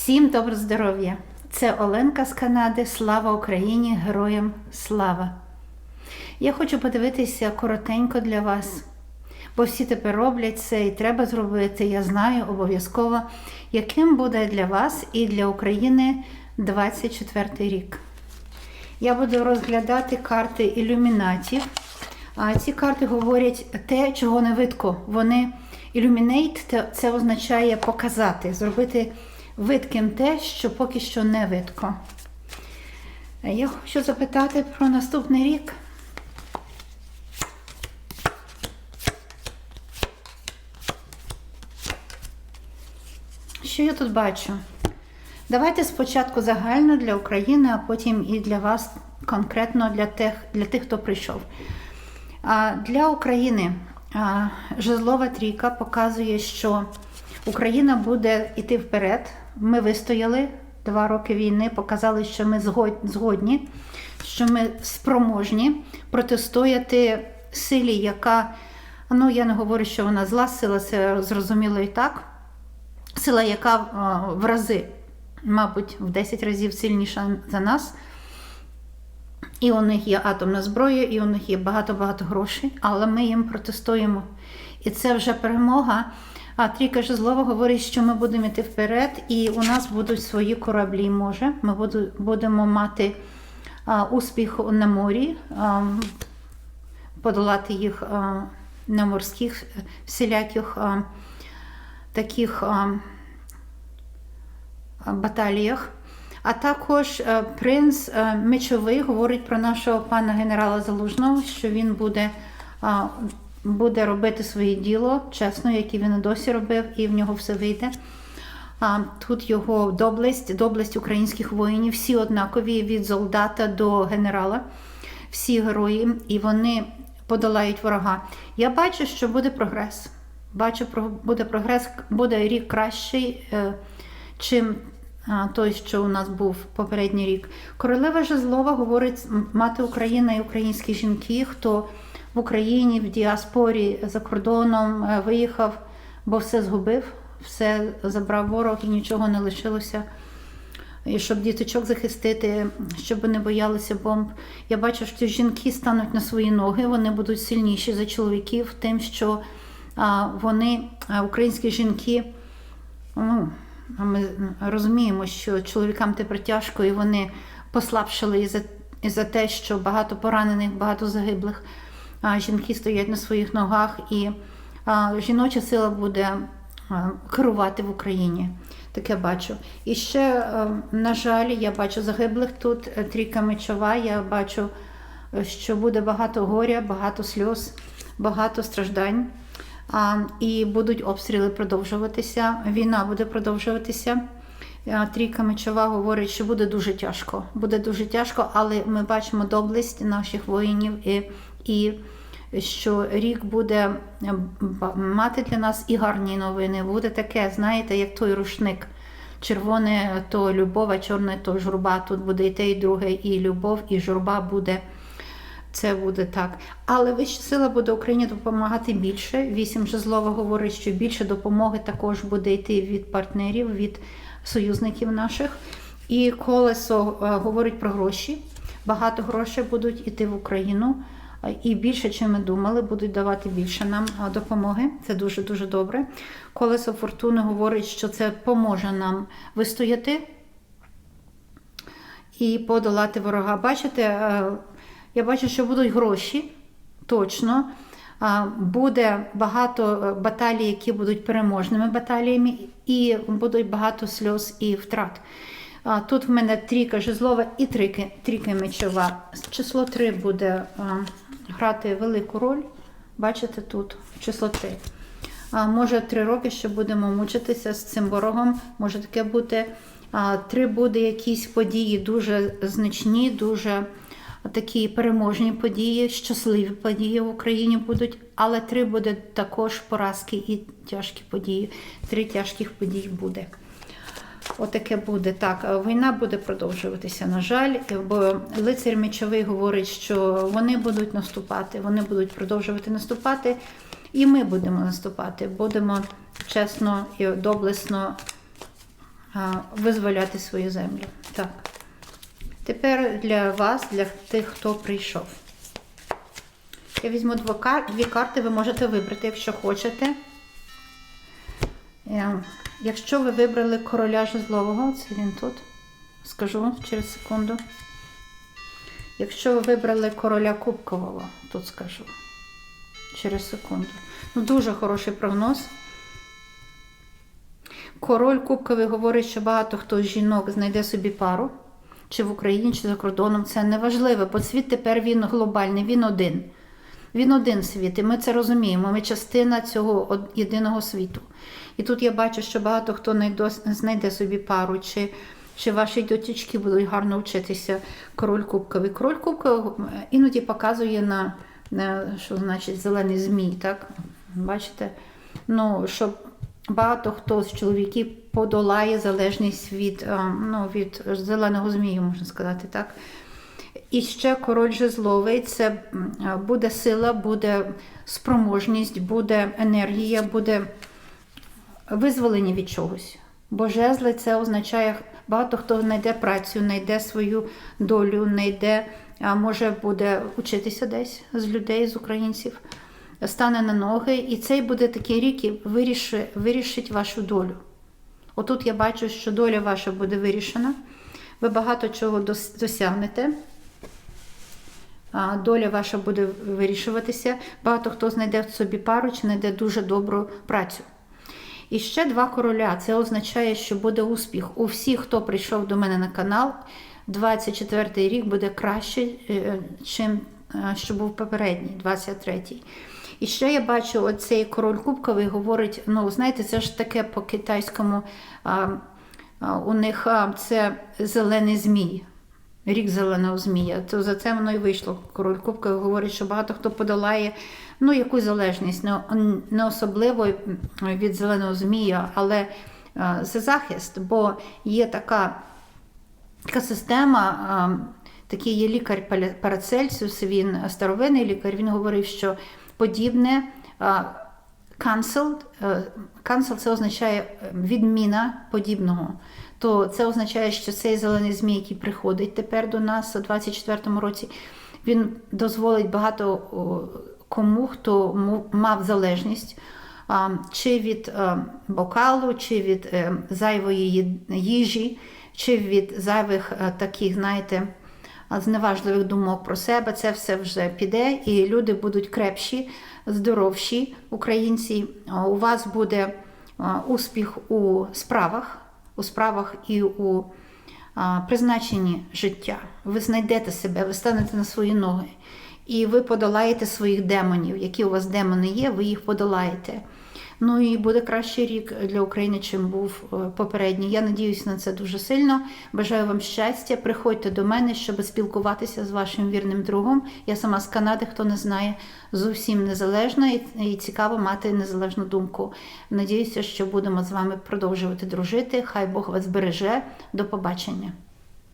Всім добро здоров'я! Це Оленка з Канади. Слава Україні! Героям слава! Я хочу подивитися коротенько для вас, бо всі тепер роблять це і треба зробити. Я знаю обов'язково, яким буде для вас і для України 24 рік. Я буду розглядати карти ілюмінатів. Ці карти говорять те, чого не видко. Вони ілюмінейт це означає показати, зробити видким те, що поки що не видко. Я хочу запитати про наступний рік. Що я тут бачу? Давайте спочатку загально для України, а потім і для вас конкретно для тих, для тих хто прийшов. Для України а, трійка показує, що Україна буде йти вперед. Ми вистояли два роки війни, показали, що ми згодні, що ми спроможні протистояти силі, яка, ну я не говорю, що вона зла сила, це зрозуміло і так. Сила, яка в рази, мабуть, в 10 разів сильніша за нас. І у них є атомна зброя, і у них є багато-багато грошей, але ми їм протестуємо. І це вже перемога. А трійка жезлова говорить, що ми будемо йти вперед, і у нас будуть свої кораблі. Може, ми будемо мати а, успіх на морі, а, подолати їх а, на морських всіляких а, таких а, баталіях. А також а, принц а, Мечовий говорить про нашого пана генерала Залужного, що він буде. Буде робити своє діло чесно, як він і досі робив, і в нього все вийде. А, Тут його доблесть, доблесть українських воїнів, всі однакові від солдата до генерала, всі герої, і вони подолають ворога. Я бачу, що буде прогрес. Бачу, буде прогрес, буде рік кращий, е, чим той, що у нас був попередній рік. Королева Жезлова говорить мати Україна і українські жінки, хто в Україні, в діаспорі за кордоном е, виїхав, бо все згубив, все забрав ворог і нічого не лишилося. І щоб діточок захистити, щоб не боялися бомб. Я бачу, що жінки стануть на свої ноги, вони будуть сильніші за чоловіків, тим, що вони, українські жінки, ну, ми розуміємо, що чоловікам тепер тяжко, і вони послабшили і за, і за те, що багато поранених, багато загиблих жінки стоять на своїх ногах, і жіноча сила буде керувати в Україні. Таке бачу. І ще, на жаль, я бачу загиблих тут е, трійка мечова. Я бачу, що буде багато горя, багато сльоз, багато страждань. І будуть обстріли продовжуватися. Війна буде продовжуватися. Трійка мечова говорить, що буде дуже тяжко. Буде дуже тяжко, але ми бачимо доблесть наших воїнів і і що рік буде мати для нас і гарні новини. Буде таке, знаєте, як той рушник. Червоне то любов, а чорне то журба. Тут буде і те, і друге, і любов, і журба буде. Це буде так. Але вища сила буде Україні допомагати більше. Вісім жезлова говорить, що більше допомоги також буде йти від партнерів, від союзників наших. І колесо е, говорить про гроші. Багато грошей будуть йти в Україну і більше, чим ми думали, будуть давати більше нам допомоги. Це дуже-дуже добре. Колесо фортуни говорить, що це поможе нам вистояти і подолати ворога. Бачите, е, я бачу, що будуть гроші, точно. Буде багато е, баталій, які будуть переможними баталіями, і будуть багато сльоз і втрат. Тут в мене трійка жезлова і трійка, трійка мечова. Число 3 буде грати велику роль. Бачите, тут число 3. А, Може, 3 роки ще будемо мучитися з цим ворогом. Може таке бути. 3 буде якісь події дуже значні, дуже такі переможні події, щасливі події в Україні будуть. Але 3 буде також поразки і тяжкі події. Три тяжких подій буде. Отаке буде так. Війна буде продовжуватися, на жаль, бо лицар мечовий говорить, що вони будуть наступати, вони будуть продовжувати наступати, і ми будемо наступати. Будемо чесно і доблесно визволяти свою землю. Так. Тепер для вас, для тих, хто прийшов. Я візьму дві карти, ви можете вибрати, якщо хочете. Якщо ви вибрали короля жезлового, це він тут. Скажу через секунду. Якщо ви вибрали короля кубкового, тут скажу. Через секунду. Ну, дуже хороший прогноз. Король кубковий говорить, що багато хто з жінок знайде собі пару, чи в Україні, чи за кордоном. Це не важливо, бо світ тепер він глобальний, він один. Він один світ, і ми це розуміємо. Ми частина цього єдиного світу. І тут я бачу, що багато хто знайде собі пару, чи, чи ваші дочечки будуть гарно вчитися. Король кубковий. Король кубковий е, іноді показує на, на що значить зелений змій, так? Бачите? Ну, щоб багато хто з чоловіків подолає залежність від, е, ну, від зеленого змію, можна сказати, так? І ще король жезловий це е, буде сила, буде спроможність, буде енергія, буде визволення від чогось. Бо жезли це означає, багато хто знайде працю, знайде свою долю, знайде, а може буде учитися десь з людей, з українців, стане на ноги, і цей буде такий рік і вирішить, вирішить вашу долю. Отут я бачу, що доля ваша буде вирішена. Ви багато чого досягнете. Доля ваша буде вирішуватися. Багато хто знайде в собі пару чи знайде дуже добру працю. І ще два короля. Це означає, що буде успіх. У всіх, хто прийшов до мене на канал, 24-й рік буде краще, е, чим е, що був попередній, 23-й. І ще я бачу, оцей король кубковий говорить: ну, знаєте, це ж таке по китайському. А, а, у них а, це зелений змій. Рік зеленого змія, то за це воно і вийшло. Король Кубка говорить, що багато хто подолає ну, якусь залежність, не, особливо від зеленого змія, але е, за захист, бо є така, така система, такий є лікар Парацельсіус, він старовинний лікар, він говорив, що подібне. е, Cancelled, е, cancel це означає е, відміна подібного. То це означає, що цей зелений змій, який приходить тепер до нас у 24-му році, він дозволить багато кому, хто мав залежність, чи від е, бокалу, чи від зайвої їжі, чи від зайвих таких, знаєте, а, зневажливих думок про себе, це все вже піде, і люди будуть крепші, здоровші українці. У вас буде успіх у справах, у справах і у призначенні життя. Ви знайдете себе, ви станете на свої ноги. І ви подолаєте своїх демонів. Які у вас демони є, ви їх подолаєте. Ну і буде кращий рік для України, чим був е, попередній. Я надіюся на це дуже сильно. Бажаю вам щастя. Приходьте до мене, щоб спілкуватися з вашим вірним другом. Я сама з Канади, хто не знає, зовсім незалежна і цікаво мати незалежну думку. Надіюся, що будемо з вами продовжувати дружити. Хай Бог вас береже. До побачення.